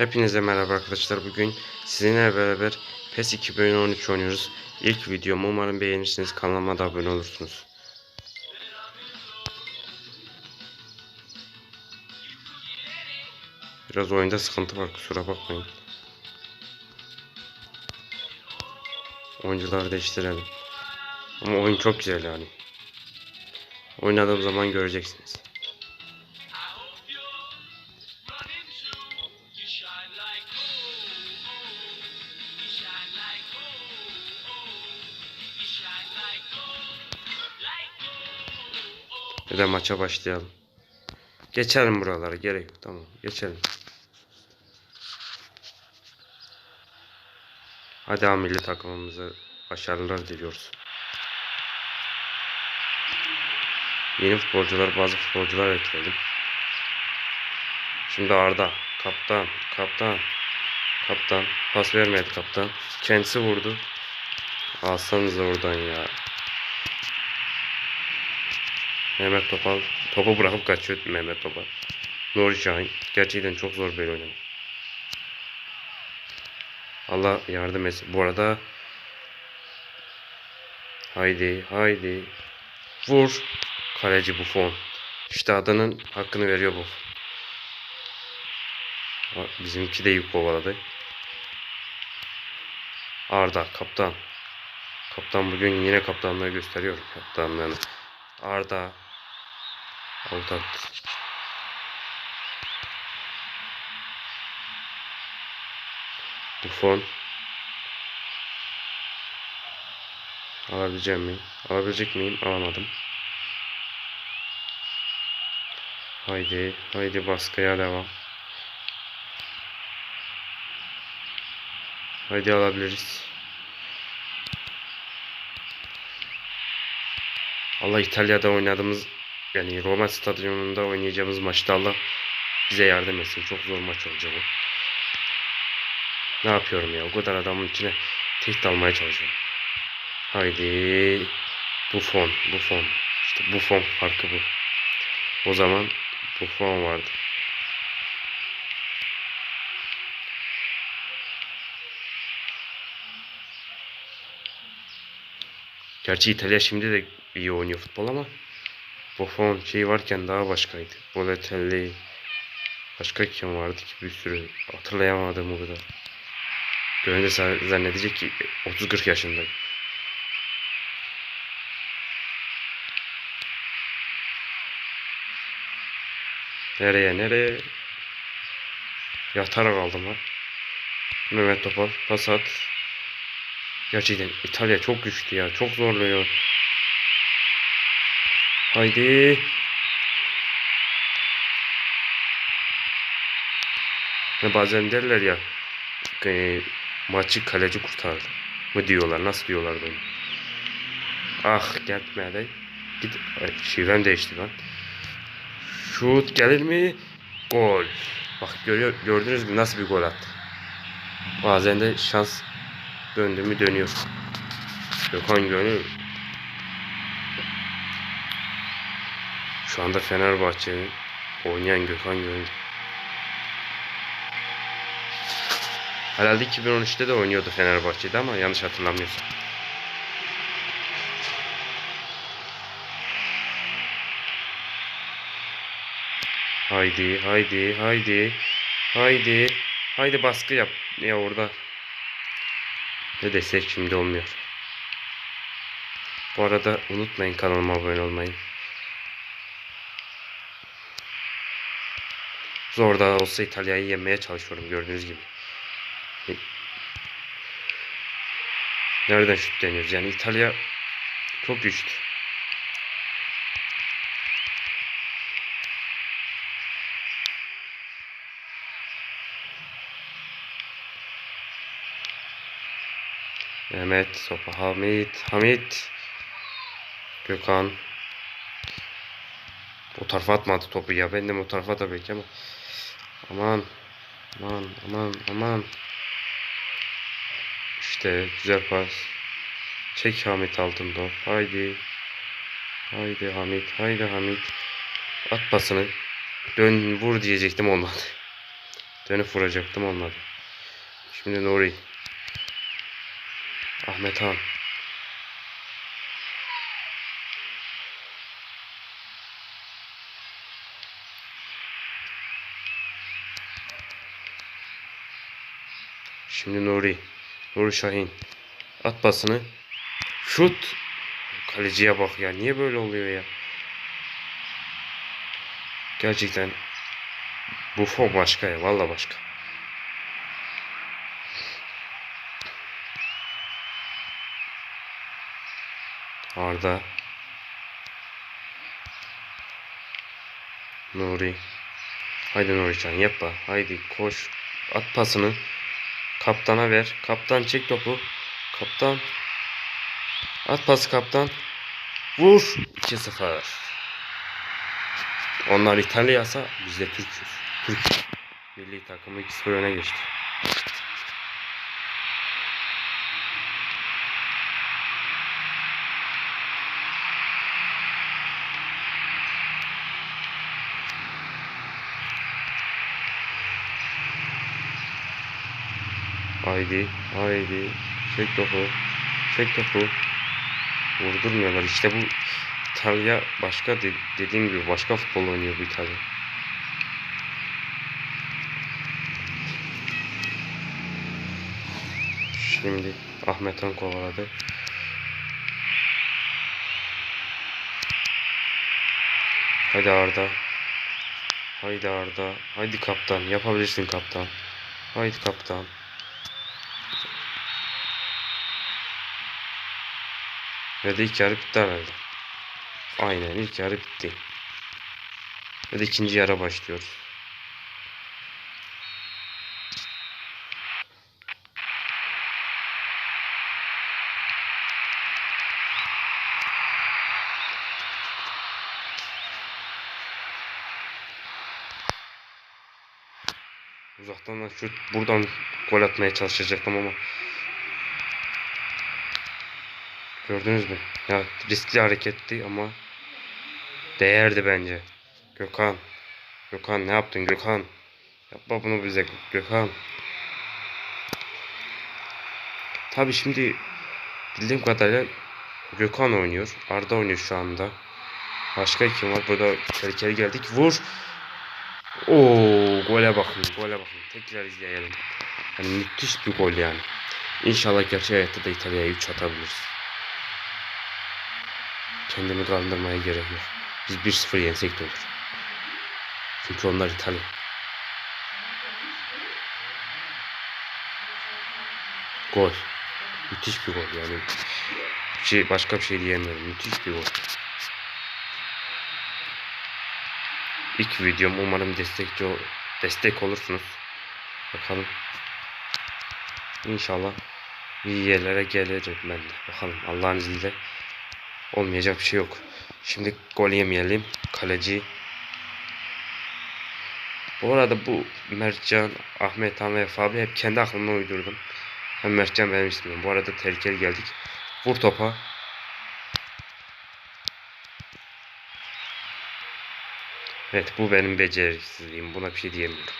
Hepinize merhaba arkadaşlar. Bugün sizinle beraber PES 2013 oynuyoruz. İlk videom umarım beğenirsiniz. Kanalıma da abone olursunuz. Biraz oyunda sıkıntı var kusura bakmayın. Oyuncuları değiştirelim. Ama oyun çok güzel yani. Oynadığım zaman göreceksiniz. De maça başlayalım. Geçelim buralara gerek yok. Tamam geçelim. Hadi ha milli takımımıza başarılar diliyoruz. Yeni futbolcular bazı futbolcular ekledim. Şimdi Arda. Kaptan. Kaptan. Kaptan. Pas vermedi kaptan. Kendisi vurdu. Alsanız oradan ya. Mehmet Topal. Topu bırakıp kaçıyor Mehmet Topal. Nuri Şahin. Gerçekten çok zor bir oyun. Allah yardım etsin. Bu arada Haydi haydi. Vur. Kaleci Buffon. İşte adının hakkını veriyor bu. Bizimki de yük kovaladı. Arda kaptan. Kaptan bugün yine kaptanlığı gösteriyor kaptanlığını. Arda. Avutat. Buffon. Alabileceğim miyim? Alabilecek miyim? Alamadım. Haydi, haydi baskıya devam. Haydi alabiliriz. Allah İtalya'da oynadığımız yani Roma stadyumunda oynayacağımız maçta Allah bize yardım etsin. Çok zor maç olacak o. Ne yapıyorum ya? O kadar adamın içine tehdit almaya çalışıyorum. Haydi. Buffon, Buffon. İşte Buffon farkı bu. O zaman Buffon vardı. Gerçi İtalya şimdi de iyi oynuyor futbol ama Buffon şey varken daha başkaydı. Bolotelli başka kim vardı ki bir sürü hatırlayamadım o kadar. Görünce za- zannedecek ki 30-40 yaşındayım. Nereye nereye? Yatarak aldım lan. Mehmet Topal pas at. Gerçekten İtalya çok güçlü ya. Çok zorluyor. Haydi. Ve bazen derler ya e, maçı kaleci kurtardı mı diyorlar. Nasıl diyorlar bunu? Ah gitmedi. Git. Ay, şivem değişti lan. Şut gelir mi? Gol. Bak görüyor, gördünüz mü nasıl bir gol attı. Bazen de şans döndü mü dönüyor. Gökhan Gönül. Şu anda Fenerbahçe'nin oynayan Gökhan Gönül. Herhalde 2013'te de oynuyordu Fenerbahçe'de ama yanlış hatırlamıyorsam. Haydi, haydi, haydi. Haydi. Haydi baskı yap. Ya orada. Ne desek şimdi olmuyor. Bu arada unutmayın kanalıma abone olmayı. Zor da olsa İtalya'yı yenmeye çalışıyorum gördüğünüz gibi. Nereden şut deniyoruz? Yani İtalya çok güçlü. Mehmet, Sopa, Hamit, Hamit, Gökhan. O tarafa atmadı topu ya. Ben de o tarafa da ama. Aman, aman, aman, aman. İşte güzel pas. Çek Hamit altın top. Haydi. Haydi Hamit. Haydi Hamit. At pasını. Dön vur diyecektim olmadı. Dönüp vuracaktım olmadı. Şimdi Nuri. Ahmet Han. Şimdi Nuri. Nuri Şahin. At basını. Şut. Kaleciye bak ya. Niye böyle oluyor ya? Gerçekten bu fo başka ya. Valla başka. Arda. Nuri. Haydi Nurican yapma. Haydi koş. At pasını. Kaptana ver. Kaptan çek topu. Kaptan. At pası kaptan. Vur. 2-0. Onlar İtalya'sa biz de Türk'üz. Türk. Milli takımı 2-0 öne geçti. Haydi, haydi. Çek topu. Çek topu. Vurdurmuyorlar. İşte bu İtalya başka de- dediğim gibi başka futbol oynuyor bu İtalya. Şimdi Ahmet Han kovaladı. Haydi Arda. Haydi Arda. Haydi kaptan. Yapabilirsin kaptan. Haydi kaptan. Ve de ilk yarı bitti herhalde. Aynen ilk yarı bitti. Ve de ikinci yarı başlıyoruz. Uzaktan da şut buradan gol atmaya çalışacaktım ama Gördünüz mü? Ya riskli hareketti ama değerdi bence. Gökhan. Gökhan ne yaptın Gökhan? Yapma bunu bize Gökhan. Tabi şimdi bildiğim kadarıyla Gökhan oynuyor. Arda oynuyor şu anda. Başka kim var? Burada tehlikeli geldik. Vur. Oo, gole bakın, gole bakın. Tekrar izleyelim. Yani müthiş bir gol yani. İnşallah gerçek hayatta da İtalya'ya 3 atabiliriz. Kendimi kandırmaya gerek yok. Biz 1-0 yensek de olur. Çünkü onlar İtalya. Gol. Müthiş bir gol yani. Bir şey, başka bir şey diyemiyorum. Müthiş bir gol. İlk videom umarım destekçi destek olursunuz. Bakalım. İnşallah iyi yerlere geleceğim ben de. Bakalım Allah'ın izniyle olmayacak bir şey yok. Şimdi gol yemeyelim. Kaleci. Bu arada bu Mertcan, Ahmet Han ve Fabi hep kendi aklımdan uydurdum. Hem Mertcan benim ismim. Bu arada tehlikeli geldik. Vur topa. Evet bu benim beceriksizliğim. Buna bir şey diyemiyorum.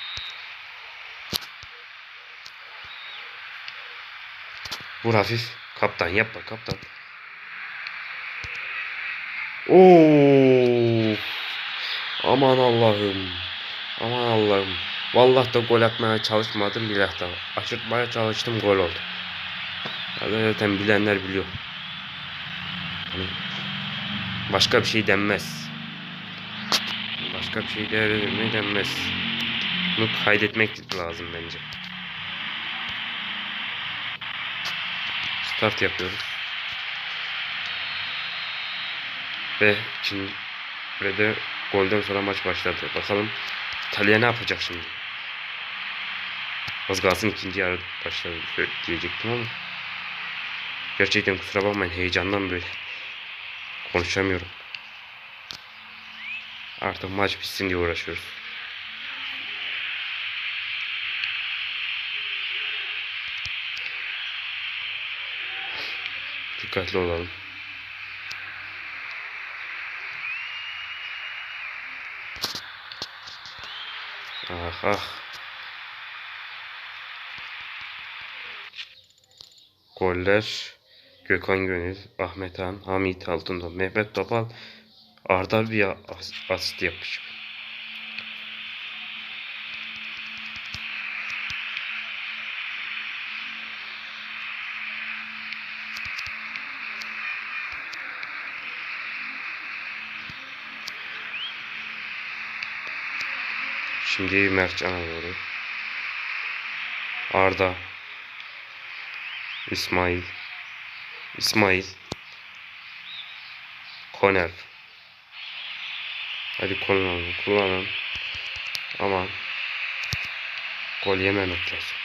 Vur hafif. Kaptan yapma kaptan. Oo! Aman Allah'ım. Aman Allah'ım. Vallahi da gol atmaya çalışmadım billah da. Aşırtmaya çalıştım gol oldu. Zaten bilenler biliyor. Hani başka bir şey denmez. Başka bir şey mi denmez. Bunu kaydetmek lazım bence. Start yapıyoruz. Ve ikinci ve de golden sonra maç başladı. Bakalım İtalya ne yapacak şimdi? Az kalsın ikinci yarı başladı diyecektim ama gerçekten kusura bakmayın heyecandan böyle konuşamıyorum. Artık maç bitsin diye uğraşıyoruz. Dikkatli olalım. Ah ah. Goller. Gökhan Gönül, Ahmet Han, Hamit Altındor, Mehmet Topal, Arda bir asist yapmış. Şimdi Mertcan'a doğru. Arda. İsmail. İsmail. Koner. Hadi kullanalım. Kullanalım. Aman. Gol yememek lazım.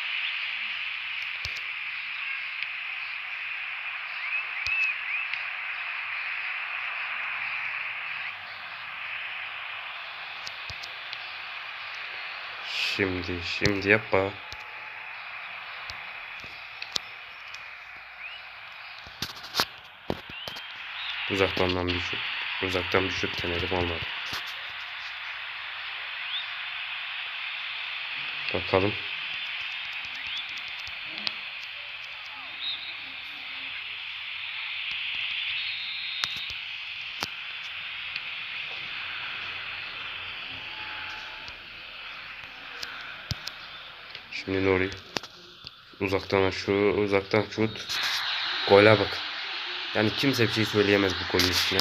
Şimdi, şimdi yapma. Uzaktan şut. Uzaktan şut denedim olmadı. Bakalım. Şimdi Nuri. Uzaktan şu uzaktan şut. Gole bak. Yani kimse bir şey söyleyemez bu golün üstüne.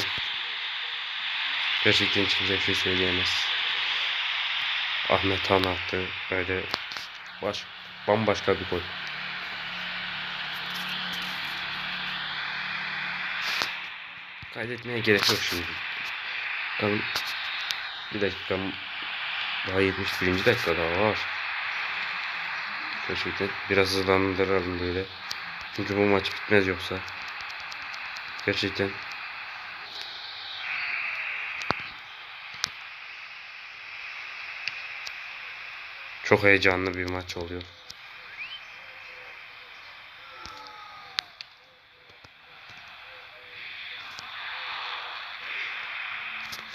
Gerçekten kimse bir şey söyleyemez. Ahmet Han attı. Öyle baş, bambaşka bir gol. Kaydetmeye gerek yok şimdi. Bakalım. Bir dakika. Daha 71. dakika daha var. Gerçekten biraz hızlandıralım böyle. Çünkü bu maç bitmez yoksa. Gerçekten. Çok heyecanlı bir maç oluyor.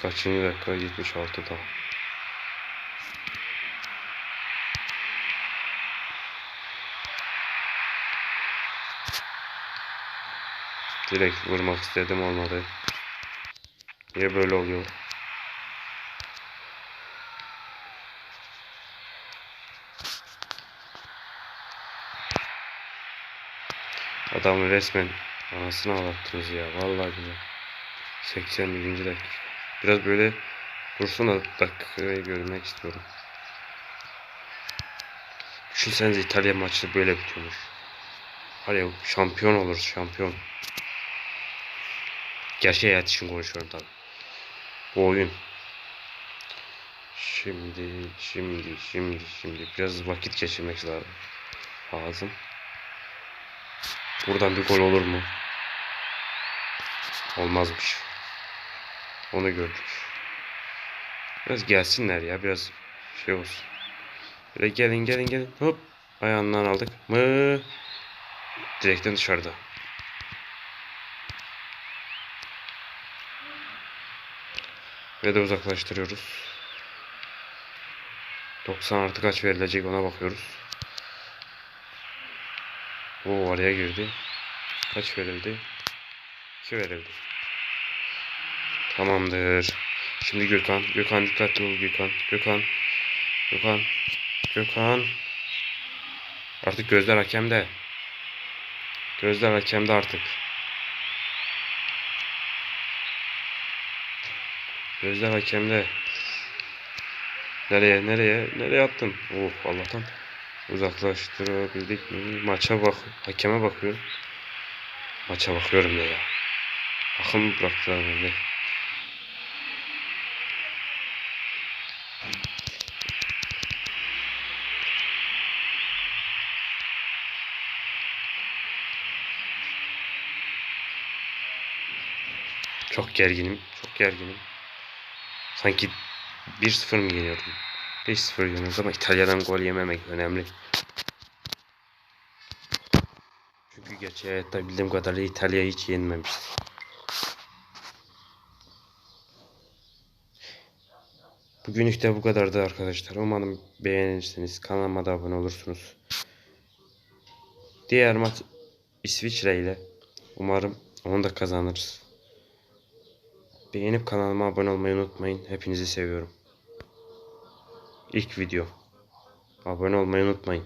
Kaçıncı dakika? 76'da. Direkt vurmak istedim olmadı. Niye böyle oluyor? Adamı resmen anasını ağlattınız ya. Vallahi güzel. 81. dakika. Biraz böyle dursun da dakikayı görmek istiyorum. Düşünsenize İtalya maçı böyle bitiyormuş. Ya şampiyon oluruz şampiyon. Gerçek hayat için konuşuyorum tabi. Bu oyun. Şimdi, şimdi, şimdi, şimdi biraz vakit geçirmek lazım. Lazım. Buradan bir gol olur mu? Olmazmış. Onu gördük. Biraz gelsinler ya biraz şey olsun. Böyle gelin gelin gelin hop ayağından aldık mı direkten dışarıda. Ve de uzaklaştırıyoruz. 90 artı kaç verilecek ona bakıyoruz. O araya girdi. Kaç verildi? 2 verildi. Tamamdır. Şimdi Gökhan. Gökhan dikkatli ol Gökhan. Gökhan. Gökhan. Gökhan. Artık gözler hakemde. Gözler hakemde artık. Gözler hakemde. Nereye nereye nereye attın? Oh Allah'tan uzaklaştırabildik mi? Maça bak hakeme bakıyorum. Maça bakıyorum ne ya. Akım bıraktılar beni. Çok gerginim. Çok gerginim. Sanki 1-0 mı yeniyordum? 5-0 yeniyoruz ama İtalya'dan gol yememek önemli. Çünkü gerçek hayatta bildiğim kadarıyla İtalya hiç yenmemişti. Bugünlük de bu kadardı arkadaşlar. Umarım beğenirsiniz. Kanalıma da abone olursunuz. Diğer maç İsviçre ile. Umarım onu da kazanırız. Beğenip kanalıma abone olmayı unutmayın. Hepinizi seviyorum. İlk video. Abone olmayı unutmayın.